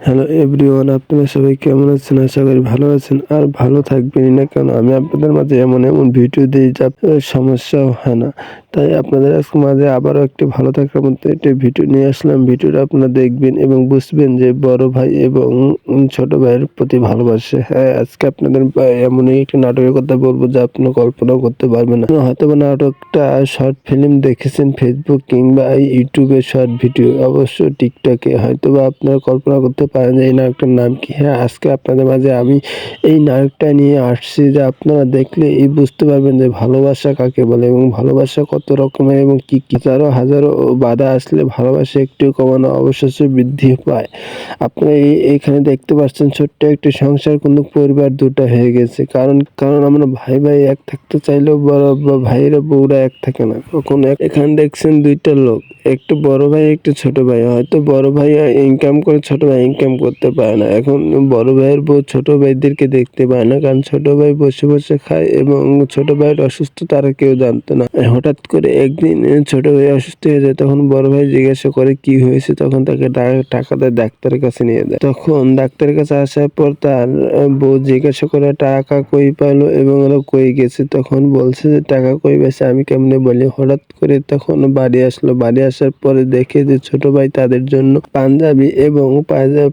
Hello everyone আপনারা সবাই কেমন আছেন? আশা করি ভালো আছেন। আর ভালো থাকবেনই না কেন? আমি আপনাদের মাঝে এমন এমন ভিডিও দিই যা সমস্যাও হয় না। তাই আপনাদের আজকে মাঝে আবারও একটি ভালো থাকার মধ্যে একটি ভিডিও নিয়ে আসলাম। ভিডিওটা আপনারা দেখবেন এবং বুঝবেন যে বড় ভাই এবং ছোট ভাইয়ের প্রতি ভালোবাসে। হ্যাঁ আজকে আপনাদের এমনই একটি নাটকের কথা বলব যা আপনারা কল্পনাও করতে পারবেন না। হয়তো বা নাটকটা শর্ট ফিল্ম দেখেছেন ফেসবুক কিংবা ইউটিউবে শর্ট ভিডিও অবশ্য টিকটকে হয়তো বা আপনারা কল্পনা করতে পারেন যে এই নায়কটার নাম কি? হ্যাঁ আজকে আপনাদের মাঝে আমি এই নায়কটা নিয়ে আসছি যে আপনারা দেখলে এই বুঝতে পারবেন যে ভালোবাসা কাকে বলে এবং ভালোবাসা কত রকমের এবং কি কি হাজারো হাজারো বাধা আসলে ভালোবাসা একটু কমানো অবশ্যই বৃদ্ধি পায়। আপনারা এই এইখানে দেখতে পাচ্ছেন ছোট্ট একটি সংসার কিন্তু পরিবার দুটো হয়ে গেছে। কারণ কারণ আমরা ভাই ভাই এক থাকতে চাইলেও বড় ভাইয়েরা বউরা এক থাকে না। কখন এখানে দেখছেন দুইটা লোক, একটু বড় ভাই, একটু ছোট ভাই। হয়তো বড় ভাই ইনকাম করে, ছোট ভাই ইনকাম করতে পারে না। এখন বড় ভাইয়ের বউ, ছোট ভাইদেরকে দেখতে পায় না, কারণ ছোট ভাই বসে বসে খায় এবং ছোট ভাইয়ের অসুস্থ তারা কেউ জানতো না। হঠাৎ করে একদিন ছোট ভাই অসুস্থ হয়ে যায়, তখন বড় ভাই জিজ্ঞাসা করে, কি হয়েছে? তখন তাকে টাকা দেয় ডাক্তারের কাছে নিয়ে যায়। তখন ডাক্তারের কাছে আসার পর তার বউ জিজ্ঞাসা করে, টাকা কই পাইলো এবং ওরা কই গেছে? তখন বলছে যে, টাকা কই পেয়েছে আমি কেমনে বলি? হঠাৎ করে তখন বাড়ি আসলো। বাড়ি আসার পরে দেখে যে, ছোট ভাই তাদের জন্য পাঞ্জাবি এবং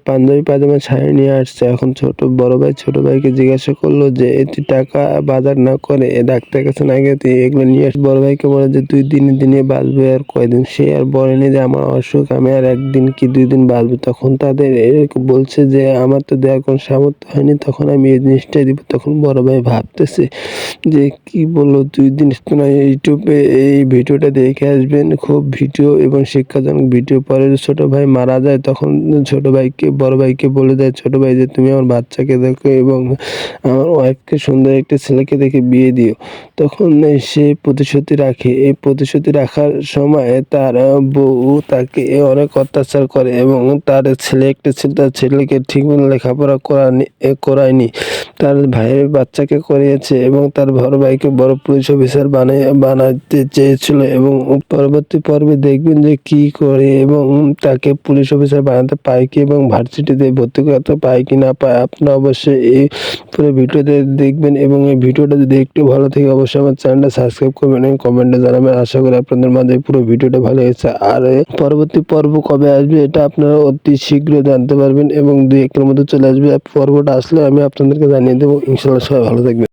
পাঞ্জাবি পাজামা শাড়ি নিয়ে আসছে। এখন ছোট, বড় ভাই ছোট ভাইকে জিজ্ঞাসা করল যে, এ তুই টাকা বাজার না করে ডাক্তার কাছে না গিয়ে তুই এগুলো নিয়ে আস? বড় ভাইকে বলে যে, তুই দিনে দিনে বাঁচবে আর কয়দিন? সে আর বলেনি যে, আমার অসুখ, আমি আর একদিন কি দুই দিন বাঁচবো? তখন তাদের এরকম বলছে যে, আমার তো দেওয়ার কোনো সামর্থ্য হয়নি, তখন আমি এই জিনিসটাই দিব। তখন বড় ভাই ভাবতেছে যে, কি বলল দুই দিন? না, ইউটিউবে এই ভিডিওটা দেখে আসবেন। খুব ভিডিও এবং শিক্ষাজনক ভিডিও। পরে ছোট ভাই মারা যায়, তখন ছোট ভাইকে, বড় ভাইকে বলে দেয়, ছোট ভাই, যে তুমি আমার বাচ্চাকে দেখো এবং আমার ওয়াইফকে সুন্দর একটি ছেলেকে দেখে বিয়ে দিও। তখন সে প্রতিশ্রুতি রাখে। এই প্রতিশ্রুতি রাখার সময় তার বউ তাকে অনেক অত্যাচার করে এবং তার ছেলে একটা ছিল, তার ছেলেকে ঠিক মতো লেখাপড়া করানি, করায়নি। তার ভাইয়ের বাচ্চাকে করিয়েছে এবং তার বড় ভাইকে বড় পুলিশ অফিসার বানিয়ে, বানাতে চেয়েছিল এবং পরবর্তী পর্বে দেখবেন যে কি করে এবং তাকে পুলিশ অফিসার বানাতে পায় কি এবং ভার্সিটিতে ভর্তি করাতে পায় কি না পায় আপনারা অবশ্যই এই পুরো ভিডিওতে দেখবেন এবং এই ভিডিওটা যদি একটু ভালো থাকে, অবশ্যই আমার চ্যানেলটা সাবস্ক্রাইব করবেন এবং কমেন্টে জানাবেন। আশা করি আপনাদের মাঝে পুরো ভিডিওটা ভালো হয়েছে আর পরবর্তী পর্ব কবে আসবে, এটা আপনারা অতি শীঘ্র জানতে পারবেন এবং দুই একের মধ্যে চলে আসবে। পর্বটা আসলে আমি আপনাদেরকে জানিয়ে দেবো। ইনশাল্লাহ সবাই ভালো থাকবেন।